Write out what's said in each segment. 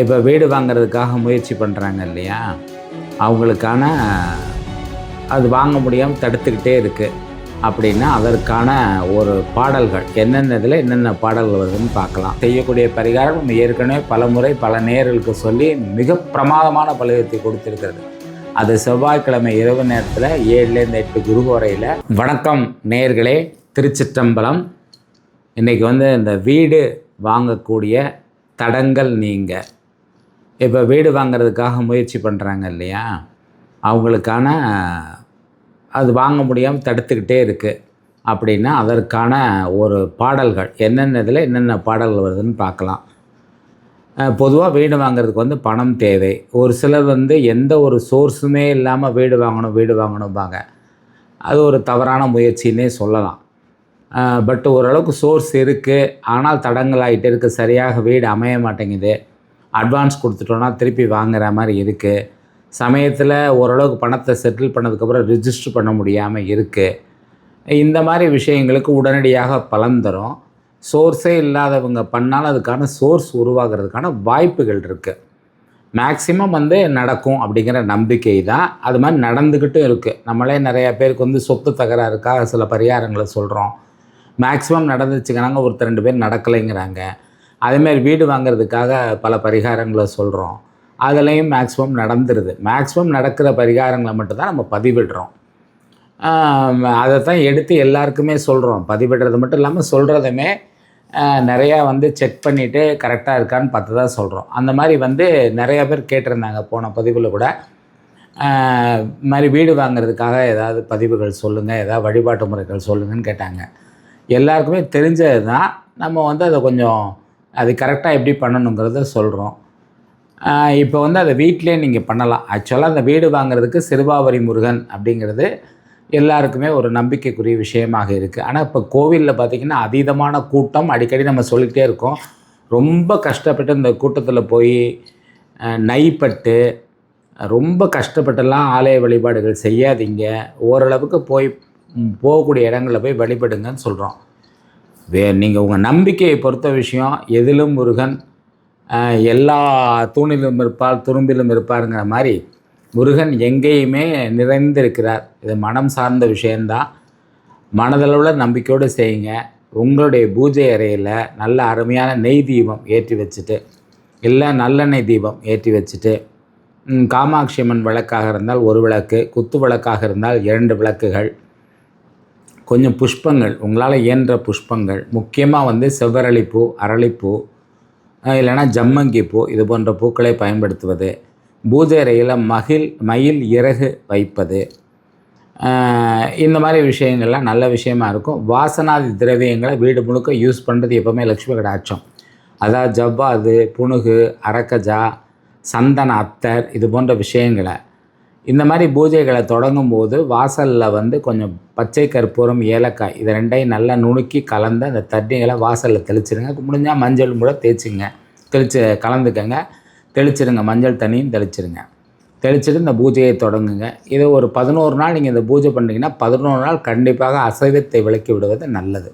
இப்போ வீடு வாங்குறதுக்காக முயற்சி பண்ணுறாங்க இல்லையா? அவங்களுக்கான அது வாங்க முடியாமல் தடுத்துக்கிட்டே இருக்குது அப்படின்னா அதற்கான ஒரு பாடல்கள் என்னென்ன இதில் என்னென்ன பாடல்கள் வருதுன்னு பார்க்கலாம். செய்யக்கூடிய பரிகாரம் நம்ம ஏற்கனவே பல முறை பல நேர்களுக்கு சொல்லி மிக பிரமாதமான பலகத்தை கொடுத்துருக்கிறது. அது செவ்வாய்க்கிழமை இரவு நேரத்தில் ஏழுலேருந்து எட்டு குரு வரையில் வணக்கம் நேர்களே திருச்சிற்றம்பலம். இன்றைக்கி வந்து இந்த வீடு வாங்கக்கூடிய தடங்கள் நீங்கள் இப்போ வீடு வாங்குறதுக்காக முயற்சி பண்ணுறாங்க இல்லையா? அவங்களுக்கான அது வாங்க முடியாமல் தடுத்துக்கிட்டே இருக்குது அப்படின்னா அதற்கான ஒரு பாடல்கள் என்னென்ன இதில் என்னென்ன பாடல்கள் வருதுன்னு பார்க்கலாம். பொதுவாக வீடு வாங்குறதுக்கு வந்து பணம் தேவை. ஒரு சிலர் வந்து எந்த ஒரு சோர்ஸுமே இல்லாமல் வீடு வாங்கணும் வீடு வாங்கணும்பாங்க. அது ஒரு தவறான முயற்சின்னே சொல்லலாம். பட் ஓரளவுக்கு சோர்ஸ் இருக்குது ஆனால் தடங்கள் ஆகிட்டே இருக்குது சரியாக வீடு அமைய மாட்டேங்குது. அட்வான்ஸ் கொடுத்துட்டோன்னா திருப்பி வாங்குற மாதிரி இருக்குது சமயத்தில் ஓரளவுக்கு பணத்தை செட்டில் பண்ணதுக்கப்புறம் ரிஜிஸ்டர் பண்ண முடியாமல் இருக்குது இந்த மாதிரி விஷயங்களுக்கு உடனடியாக பலன் தரும். சோர்ஸே இல்லாதவங்க பண்ணாலும் அதுக்கான சோர்ஸ் உருவாகிறதுக்கான வாய்ப்புகள் இருக்குது மேக்சிமம் வந்து நடக்கும் அப்படிங்கிற நம்பிக்கை தான். அது மாதிரி நடந்துக்கிட்டும் இருக்குது நம்மளே நிறையா பேருக்கு வந்து சொத்து தகராறுக்காக சில பரிகாரங்களை சொல்கிறோம் மேக்ஸிமம் நடந்துச்சுக்கிறாங்க ஒருத்தர் ரெண்டு பேர் நடக்கலைங்கிறாங்க. அதேமாதிரி வீடு வாங்குறதுக்காக பல பரிகாரங்களை சொல்கிறோம் அதுலேயும் மேக்ஸிமம் நடந்துருது. மேக்ஸிமம் நடக்கிற பரிகாரங்களை மட்டும்தான் நம்ம பதிவிடுறோம். அதை தான் எடுத்து எல்லாருக்குமே சொல்கிறோம் பதிவிடுறது மட்டும் இல்லாமல் சொல்கிறதுமே நிறையா வந்து செக் பண்ணிவிட்டு கரெக்டாக இருக்கான்னு பார்த்து தான் சொல்கிறோம் அந்த மாதிரி வந்து நிறையா பேர் கேட்டிருந்தாங்க போன பதிவில் கூட. இது மாதிரி வீடு வாங்குறதுக்காக ஏதாவது பதிவுகள் சொல்லுங்கள் ஏதாவது வழிபாட்டு முறைகள் சொல்லுங்கன்னு கேட்டாங்க. எல்லாருக்குமே தெரிஞ்சது தான் நம்ம வந்து அதை கொஞ்சம் அது கரெக்டாக எப்படி பண்ணணுங்கிறத சொல்கிறோம் இப்போ வந்து அதை வீட்டிலே நீங்கள் பண்ணலாம். ஆக்சுவலாக அந்த வீடு வாங்குறதுக்கு சிறுபாவரி முருகன் அப்படிங்கிறது எல்லாருக்குமே ஒரு நம்பிக்கைக்குரிய விஷயமாக இருக்குது ஆனால் இப்போ கோவிலில் பார்த்திங்கன்னா அதீதமான கூட்டம் அடிக்கடி நம்ம சொல்லிக்கிட்டே இருக்கோம். ரொம்ப கஷ்டப்பட்டு இந்த கூட்டத்தில் போய் நைப்பட்டு ரொம்ப கஷ்டப்பட்டெல்லாம் ஆலய வழிபாடுகள் செய்யாதீங்க. ஓரளவுக்கு போய் போகக்கூடிய இடங்களில் போய் வழிபடுங்கன்னு சொல்கிறோம் வே நீங்கள் உங்கள் நம்பிக்கையை பொறுத்த விஷயம் எதிலும் முருகன் எல்லா தூணிலும் இருப்பார் துரும்பிலும் இருப்பாருங்கிற மாதிரி முருகன் எங்கேயுமே நிறைந்திருக்கிறார். இது மனம் சார்ந்த விஷயந்தான் மனதளவில் நம்பிக்கையோடு செய்யுங்க. உங்களுடைய பூஜை அறையில் நல்ல அருமையான நெய் தீபம் ஏற்றி வச்சுட்டு இல்லை நல்லெண்ணெய் தீபம் ஏற்றி வச்சுட்டு காமாட்சி அம்மன் விளக்காக இருந்தால் ஒரு விளக்கு குத்து விளக்காக இருந்தால் இரண்டு விளக்குகள் கொஞ்சம் புஷ்பங்கள் உங்களால் இயன்ற புஷ்பங்கள். முக்கியமாக வந்து செவ்வரளிப்பூ அரளிப்பூ இல்லைனா ஜம்மங்கி பூ இது போன்ற பூக்களை பயன்படுத்துவது. பூஜை அறையில் மகிழ் மயில் இறகு வைப்பது. இந்த மாதிரி விஷயங்கள்லாம் நல்ல விஷயமா இருக்கும். வாசனாதி திரவியங்களை வீடு முழுக்க யூஸ் பண்ணுறது எப்போவுமே லக்ஷ்மி கடாட்சம். அதாவது ஜவ்வாது புணுகு அரக்கஜா சந்தன அத்தர் இது போன்ற விஷயங்களை. இந்த மாதிரி பூஜைகளை தொடங்கும் போது வாசலில் வந்து கொஞ்சம் பச்சை கற்பூரம் ஏலக்காய் இது ரெண்டையும் நல்லா நுணுக்கி கலந்து அந்த தண்ணிகளை வாசலில் தெளிச்சிடுங்க முடிஞ்சால் மஞ்சள் கூட தேய்ச்சிங்க. தெளிச்சு கலந்துக்கங்க. தெளிச்சிடுங்க மஞ்சள் தண்ணியும் தெளிச்சிடுங்க தெளிச்சுட்டு இந்த பூஜையை தொடங்குங்க. இது ஒரு பதினோரு நாள் நீங்கள் இந்த பூஜை பண்ணிங்கன்னா பதினோரு நாள் கண்டிப்பாக அசைவத்தை விளக்கி விடுவது நல்லது.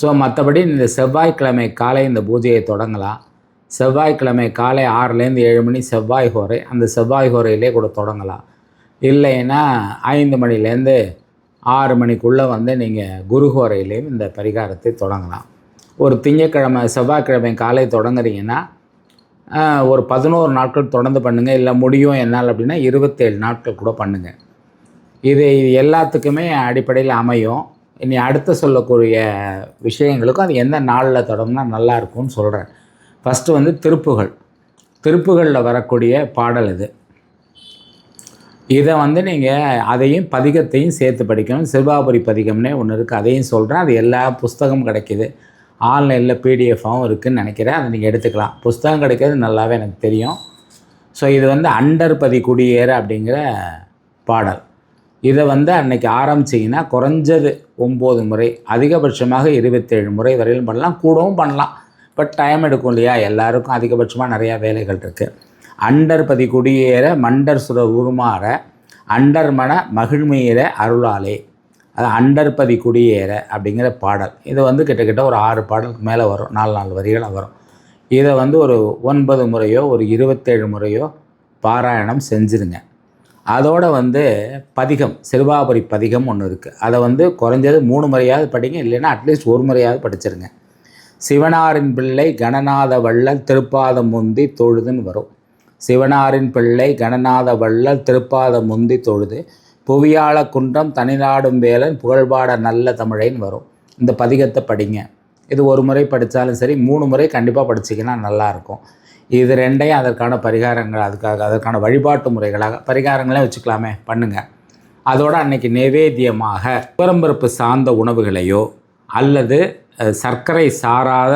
ஸோ மற்றபடி இந்த செவ்வாய்க்கிழமை காலை இந்த பூஜையை தொடங்கலாம். செவ்வாய்க்கிழமை காலை ஆறுலேருந்து ஏழு மணி செவ்வாய் ஹோரை அந்த செவ்வாய் ஹோரையிலே கூட தொடங்கலாம். இல்லைன்னா ஐந்து மணிலேருந்து ஆறு மணிக்குள்ளே வந்து நீங்கள் குரு இந்த பரிகாரத்தை தொடங்கலாம். ஒரு திங்கக்கிழமை செவ்வாய்க்கிழமை காலை தொடங்குறீங்கன்னா ஒரு பதினோரு நாட்கள் தொடர்ந்து பண்ணுங்கள் இல்லை முடியும் என்னால் அப்படின்னா இருபத்தேழு நாட்கள் கூட பண்ணுங்கள் இது எல்லாத்துக்குமே அடிப்படையில் அமையும். இனி அடுத்து சொல்லக்கூடிய விஷயங்களுக்கும் அது எந்த நாளில் தொடங்கினா நல்லாயிருக்கும்னு சொல்கிறேன். ஃபஸ்ட்டு வந்து திருப்புகள். திருப்புகளில் வரக்கூடிய பாடல் இது. இதை வந்து நீங்கள் அதையும் பதிகத்தையும் சேர்த்து படிக்கணும். சிவாபுரி பதிகம்னே ஒன்று இருக்குது அதையும் சொல்கிறேன் அது எல்லா புஸ்தகமும் கிடைக்கிது. ஆன்லைனில் பிடிஎஃபாகவும் இருக்குதுன்னு நினைக்கிறேன். அதை நீங்கள் எடுத்துக்கலாம். புஸ்தகம் கிடைக்கிறது நல்லாவே எனக்கு தெரியும். ஸோ இது வந்து அண்டர் பதி குடியேற அப்படிங்கிற பாடல். இதை வந்து அன்னைக்கு ஆரம்பிச்சிங்கன்னா குறைஞ்சது ஒம்பது முறை அதிகபட்சமாக இருபத்தேழு முறை வரையிலும் பண்ணலாம். கூடவும் பண்ணலாம். பட் டைம் எடுக்கும் இல்லையா? எல்லாருக்கும் அதிகபட்சமாக நிறையா வேலைகள் இருக்குது அண்டர் பதி குடியேற மண்டர் சுர உருமாற அண்டர் மன மகிழ்மையிற அருளாலே. அது அண்டர்பதி குடியேற அப்படிங்கிற பாடல். இது வந்து கிட்டத்தட்ட ஒரு ஆறு பாடலுக்கு மேலே வரும். நாலு நாலு வரிகளாக வரும். இதை வந்து ஒரு ஒன்பது முறையோ ஒரு இருபத்தேழு முறையோ பாராயணம் செஞ்சுருங்க. அதோட வந்து பதிகம் சிறுபாபுரி பதிகம் ஒன்று இருக்குது அதை வந்து குறைஞ்சது மூணு முறையாவது படிங்க இல்லைன்னா அட்லீஸ்ட் ஒரு முறையாவது படிச்சிருங்க. சிவனாரின் பிள்ளை கணநாத வள்ளல் திருப்பாதம் முந்தி தொழுதுன்னு வரும். சிவனாரின் பிள்ளை கணநாத வள்ளல் திருப்பாதம் முந்தி தொழுது புவியாள குன்றம் தனிநாடும் வேலன் புகழ்பாட நல்ல தமிழைன்னு வரும். இந்த பதிகத்தை படிங்க. இது ஒரு முறை படித்தாலும் சரி மூணு முறை கண்டிப்பாக படிச்சிங்கன்னா நல்லாயிருக்கும் இது ரெண்டையும் அதற்கான பரிகாரங்கள் அதுக்காக அதற்கான வழிபாட்டு முறைகளாக பரிகாரங்களே வச்சுக்கலாமே பண்ணுங்கள் அதோட அன்னைக்கு நைவேத்தியமாக துவரம்பருப்பு சார்ந்த உணவுகளையோ அல்லது சர்க்கரை சாராத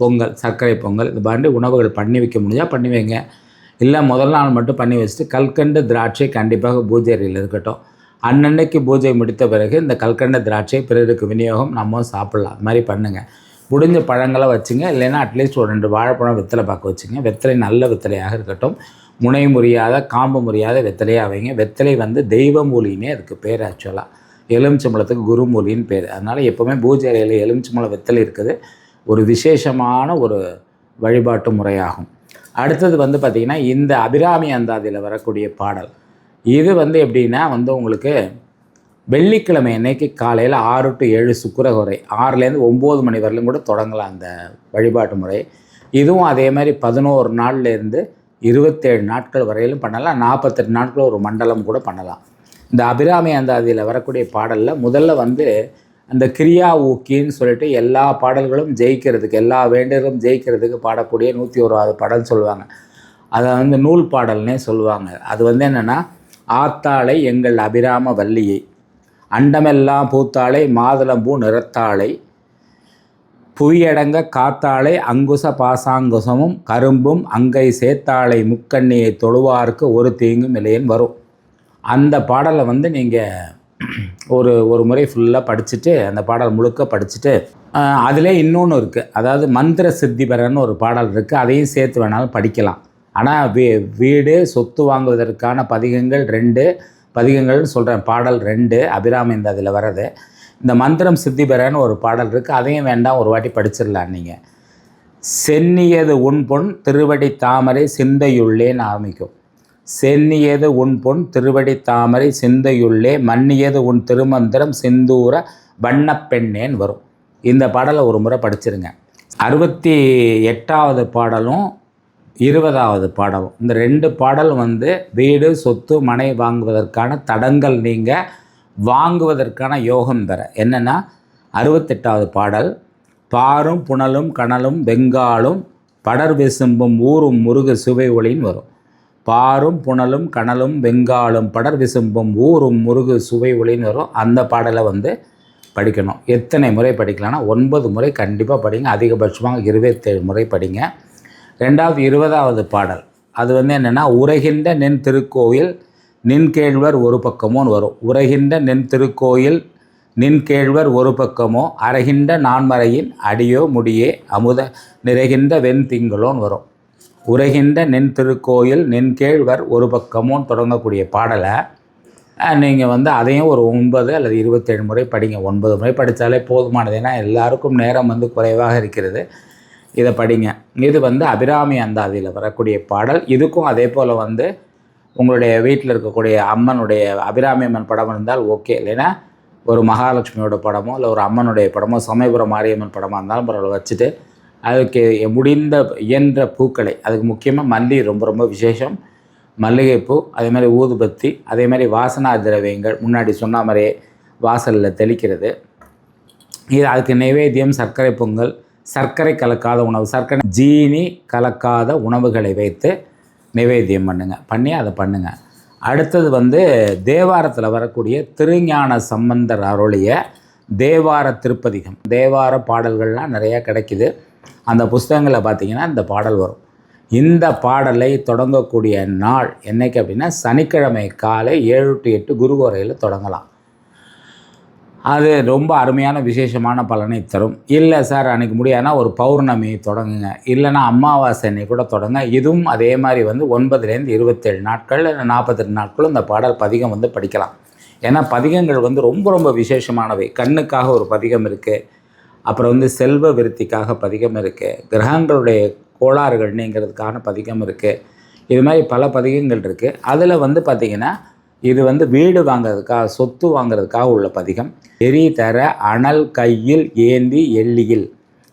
பொங்கல் சர்க்கரை பொங்கல். இது மாதிரி உணவுகள் பண்ணி வைக்க முடிஞ்சால் பண்ணி வைங்க. இல்லை முதல் நாள் மட்டும் பண்ணி வச்சுட்டு கல்கண்டு திராட்சை கண்டிப்பாக பூஜை அறையில் இருக்கட்டும். அன்னன்னைக்கு பூஜை முடித்த பிறகு இந்த கல்கண்டு திராட்சை பிறருக்கு விநியோகம் நம்ம சாப்பிட்லாம். அது மாதிரி பண்ணுங்கள் முடிஞ்ச பழங்களை வச்சுங்க. இல்லைன்னா அட்லீஸ்ட் ஒரு ரெண்டு வாழைப்பழம் வெத்தலை பார்க்க வச்சுங்க. வெத்தலை நல்ல வெத்தலையாக இருக்கட்டும். முனை முறியாத காம்பு முறியாத வெத்தலையாக வைங்க. வெத்தலை வந்து தெய்வ மூலினே அதுக்கு பேர் ஆக்சுவலாக எலுமிச்சம்பழத்துக்கு குருமூலின்னு பேர். அதனால் எப்போவுமே பூஜை அறையில் எலுமிச்சம்பழம் வெத்தல் இருக்குது. ஒரு விசேஷமான ஒரு வழிபாட்டு முறையாகும். அடுத்தது வந்து பார்த்திங்கன்னா இந்த அபிராமி அந்தாதியில் வரக்கூடிய பாடல். இது வந்து எப்படின்னா வந்து உங்களுக்கு வெள்ளிக்கிழமை அன்னைக்கு காலையில் ஆறு டு ஏழு சுக்கரகுறை ஆறுலேருந்து ஒம்பது மணி வரலும் கூட தொடங்கலாம் அந்த வழிபாட்டு முறை. இதுவும் அதே மாதிரி பதினோரு நாள்லேருந்து இருபத்தேழு நாட்கள் வரையிலும் பண்ணலாம். நாற்பத்தெட்டு நாட்கள் ஒரு மண்டலம் கூட பண்ணலாம். இந்த அபிராமி அந்தாதியில் வரக்கூடிய பாடலில் முதல்ல வந்து அந்த கிரியா ஊக்கின்னு சொல்லிட்டு எல்லா பாடல்களும் ஜெயிக்கிறதுக்கு எல்லா வேண்டுதலும் ஜெயிக்கிறதுக்கு பாடக்கூடிய நூற்றி ஓராவது பாடல் சொல்லுவாங்க. அதை வந்து நூல் பாடல்னே சொல்லுவாங்க. அது வந்து என்னென்னா ஆத்தாளை எங்கள் அபிராம வள்ளியை அண்டமெல்லாம் பூத்தாளை மாதுளம்பூ நிறத்தாளை புவியடங்க காத்தாளை அங்குச பாசாங்குசமும் கரும்பும் அங்கை சேத்தாளை முக்கண்ணியை தொழுவார்க்கு ஒரு தீங்கும் இல்லையன் வரும். அந்த பாடலை வந்து நீங்கள் ஒரு ஒரு முறை ஃபுல்லாக படிச்சுட்டு அந்த பாடல் முழுக்க படிச்சுட்டு அதிலே இன்னொன்று இருக்குது அதாவது மந்திர சித்தி பெறன்னு ஒரு பாடல் இருக்குது அதையும் சேர்த்து வேணாலும் படிக்கலாம். ஆனால் வீ வீடு சொத்து வாங்குவதற்கான பதிகங்கள் ரெண்டு பதிகங்கள்னு சொல்கிறேன் பாடல் ரெண்டு அபிராமி இந்த அதில் வர்றது. இந்த மந்திரம் சித்தி பெறன்னு ஒரு பாடல் இருக்குது அதையும் வேண்டாம் ஒரு வாட்டி படிச்சிடலாம் நீங்கள் சென்னியது உன் பொன் திருவடி தாமரை சிந்தையுள்ளேன்னு ஆரம்பிக்கும் சென்னியது உன் பொன் திருவடி தாமரை சிந்தையுள்ளே மன்னியது உன் திருமந்திரம் சிந்தூர வண்ணப்பெண்ணேன் வரும். இந்த பாடலை ஒரு முறை படிச்சிருங்க. அறுபத்தி எட்டாவது பாடலும் இருபதாவது பாடலும். இந்த ரெண்டு பாடல் வந்து வீடு சொத்து மனை வாங்குவதற்கான தடங்கள் நீங்கள் வாங்குவதற்கான யோகம் தர. என்னென்னா அறுபத்தெட்டாவது பாடல் பாரும் புனலும் கனலும் வெங்காலும் படர் விசும்பும் ஊரும் முருகு சுவை ஒளின்னு வரும். பாரும் புனலும் கனலும் வெங்காலும் படர் விசும்பும் ஊரும் முருகு சுவை ஒளின்னு வரும். அந்த பாடலை வந்து படிக்கணும். எத்தனை முறை படிக்கலாம்னா ஒன்பது முறை கண்டிப்பாக படிங்க. அதிகபட்சமாக இருபத்தேழு முறை படிங்க. ரெண்டாவது இருபதாவது பாடல். அது வந்து என்னென்னா உரைகின்ற நின் திருக்கோயில் நின் கேழ்வர் ஒரு பக்கமோன்னு வரும். உரைகின்ற நின் திருக்கோயில் நின் கேழ்வர் ஒரு பக்கமோ அரைகின்ற நான்மறையின் அடியோ முடியே அமுத நிறைகின்ற வெண் திங்களோன்னு வரும். உரைகின்ற நின் திருக்கோயில் நின் கேழ்வர் ஒரு பக்கமும் தொடங்கக்கூடிய பாடலை. நீங்கள் வந்து அதையும் ஒரு ஒன்பது அல்லது இருபத்தேழு முறை படிங்க. ஒன்பது முறை படித்தாலே போதுமானது. ஏன்னா எல்லாருக்கும் நேரம் வந்து குறைவாக இருக்கிறது. இதை படிங்க. இது வந்து அபிராமி அந்தாதியில் வரக்கூடிய பாடல். இதுக்கும் அதே போல் வந்து உங்களுடைய வீட்டில் இருக்கக்கூடிய அம்மனுடைய அபிராமி அம்மன் படம் இருந்தால் ஓகே. இல்லைன்னா ஒரு மகாலட்சுமியோட படமோ இல்லை ஒரு அம்மனுடைய படமோ சமயபுரம் மாரியம்மன் படமாக இருந்தாலும் பரவாயில்ல. வச்சுட்டு அதுக்கு முடிந்த இயன்ற பூக்களை அதுக்கு முக்கியமாக மல்லி ரொம்ப ரொம்ப விசேஷம். மல்லிகைப்பூ அதே மாதிரி ஊதுபத்தி அதே மாதிரி வாசனா திரவியங்கள் முன்னாடி சொன்ன மாதிரியே வாசலில் தெளிக்கிறது. இது அதுக்கு நைவேத்தியம் சர்க்கரை பொங்கல் சர்க்கரை கலக்காத உணவு சர்க்கரை ஜீனி கலக்காத உணவுகளை வைத்து நைவேத்தியம் பண்ணுங்கள் பண்ணி அதை பண்ணுங்கள் அடுத்தது வந்து தேவாரத்தில் வரக்கூடிய திருஞான சம்பந்தர் அருளிய தேவார திருப்பதிகம். தேவார பாடல்கள்லாம் நிறையா கிடைக்குது. அந்த புஸ்தகங்களில் பார்த்தீங்கன்னா இந்த பாடல் வரும். இந்த பாடலை தொடங்கக்கூடிய நாள் என்னைக்கு அப்படின்னா சனிக்கிழமை காலை ஏழு டு எட்டு குருவரையில் தொடங்கலாம். அது ரொம்ப அருமையான விசேஷமான பலனை தரும். இல்லை சார் அன்றைக்கி முடியாதுன்னா ஒரு பௌர்ணமி தொடங்குங்க. இல்லைன்னா அமாவாசை அன்னைக்கு கூட தொடங்க. இதுவும் அதே மாதிரி வந்து ஒன்பதுலேருந்து இருபத்தேழு நாட்கள் இல்லை நாற்பத்தெட்டு நாட்களும் இந்த பாடல் பதிகம் வந்து படிக்கலாம். ஏன்னா பதிகங்கள் வந்து ரொம்ப ரொம்ப விசேஷமானவை. கண்ணுக்காக ஒரு பதிகம் இருக்குது அப்புறம் வந்து செல்வ விருத்திக்காக பதிகம் இருக்குது கிரகங்களுடைய கோளாறுகள் நீங்கிறதுக்கான பதிகம் இருக்குது இது மாதிரி பல பதிகங்கள் இருக்குது அதில் வந்து பார்த்திங்கன்னா இது வந்து வீடு வாங்குறதுக்காக சொத்து வாங்குறதுக்காக உள்ள பதிகம். எரி தர அனல் கையில் ஏந்தி எள்ளியில்.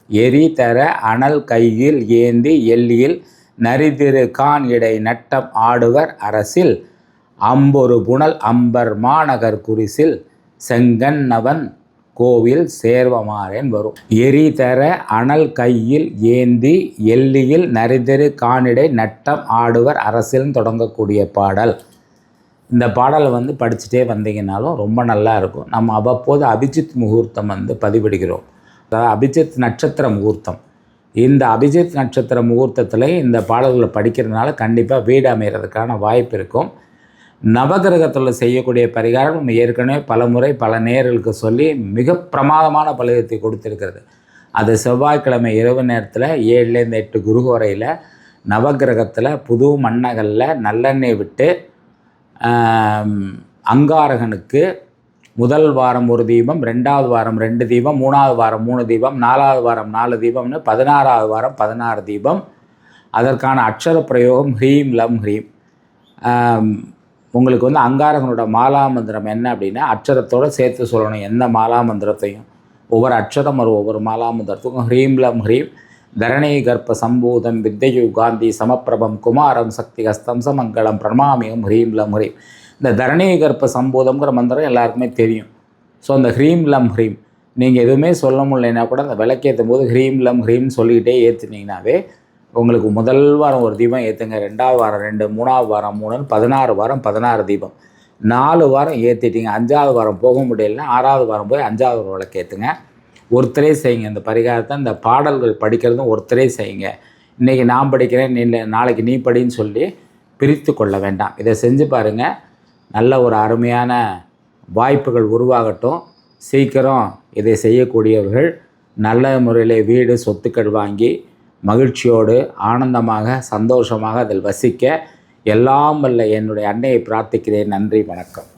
எரி தர அனல் கையில் ஏந்தி எள்ளியில். நரிதிரு கான் இடை நட்டம் ஆடுவர் அரசில். அம்பொரு புனல் அம்பர் மாநகர் குறிசில். செங்கன்னவன் கோவில் சேர்வமாறேன் வரும். எரி தர அனல் கையில் ஏந்தி எல்லியில் நரிதரு கானிடை நட்டம் ஆடுவர் அரசியல் தொடங்கக்கூடிய பாடல். இந்த பாடலை வந்து படிச்சுட்டே வந்தீங்கனாலும் ரொம்ப நல்லா இருக்கும். நம்ம அவ்வப்போது அபிஜித் முகூர்த்தம் வந்து பதிவிடுகிறோம். அதாவது அபிஜித் நட்சத்திர முகூர்த்தம். இந்த அபிஜித் நட்சத்திர முகூர்த்தத்தில் இந்த பாடல்களை படிக்கிறதுனால கண்டிப்பாக வீடு அமைகிறதுக்கான வாய்ப்பு இருக்கும். நவகிரகத்தில் செய்யக்கூடிய பரிகாரம் நம்ம ஏற்கனவே பல முறை பல நேர்களுக்கு சொல்லி மிக பிரமாதமான பலகத்தை கொடுத்துருக்கிறது. அது செவ்வாய்க்கிழமை இரவு நேரத்தில் ஏழுலேருந்து எட்டு குரு வரையில் நவகிரகத்தில் புது மண்ணகலில் நல்லெண்ணெய் விட்டு அங்காரகனுக்கு முதல் வாரம் ஒரு தீபம் ரெண்டாவது வாரம் ரெண்டு தீபம் மூணாவது வாரம் மூணு தீபம் நாலாவது வாரம் நாலு தீபம்னு பதினாறாவது வாரம் பதினாறு தீபம். அதற்கான அக்ஷர பிரயோகம் ஹ்ரீம் லம் ஹ்ரீம். உங்களுக்கு வந்து அங்காரகனோட மாலா மந்திரம் என்ன அப்படின்னா அக்ஷரத்தோடு சேர்த்து சொல்லணும். எந்த மாலா மந்திரத்தையும் ஒவ்வொரு அக்ஷரம் வரும் ஒவ்வொரு மாலா மந்திரத்துக்கும் ஹ்ரீம் லம் ஹ்ரீம். தரணி கர்ப்ப சம்பூதம் வித்தையு காந்தி சமப்பிரபம் குமாரம் சக்தி ஹஸ்தம் சமங்கலம் பிரணாமியம் ஹ்ரீம் லம் ஹ்ரீம். இந்த தரணி கர்ப்ப சம்பூதம்ங்கிற மந்திரம் எல்லாருக்குமே தெரியும். ஸோ அந்த ஹ்ரீம் லம் ஹ்ரீம். நீங்கள் எதுவுமே சொல்ல முடியலைன்னா கூட அந்த விளக்கேற்றும் போது ஹ்ரீம் லம் ஹ்ரீம் சொல்லிக்கிட்டே ஏற்றுனீங்கனாவே உங்களுக்கு முதல் வாரம் ஒரு தீபம் ஏற்றுங்க ரெண்டாவது வாரம் ரெண்டு மூணாவது வாரம் மூணுன்னு பதினாறு வாரம் பதினாறு தீபம். நாலு வாரம் ஏற்றிட்டீங்க அஞ்சாவது வாரம் போக முடியலன்னா ஆறாவது வாரம் போய் அஞ்சாவது விளக்கு ஏற்றுங்க ஒருத்தரே செய்யுங்க இந்த பரிகாரத்தை இந்த பாடல்கள் படிக்கிறதும் ஒருத்தரே செய்யுங்க. இன்றைக்கி நான் படிக்கிறேன் நீ நாளைக்கு நீ படின்னு சொல்லி பிரித்து கொள்ள வேண்டாம். இதை செஞ்சு பாருங்கள் நல்ல ஒரு அருமையான வாய்ப்புகள் உருவாகட்டும். சீக்கிரம் இதை செய்யக்கூடியவர்கள் நல்ல முறையில் வீடு சொத்துக்கள் வாங்கி மகிழ்ச்சியோடு ஆனந்தமாக சந்தோஷமாக அதில் வசிக்க எல்லாம் வல்ல என்னுடைய அன்னையை பிரார்த்திக்கிறேன். நன்றி வணக்கம்.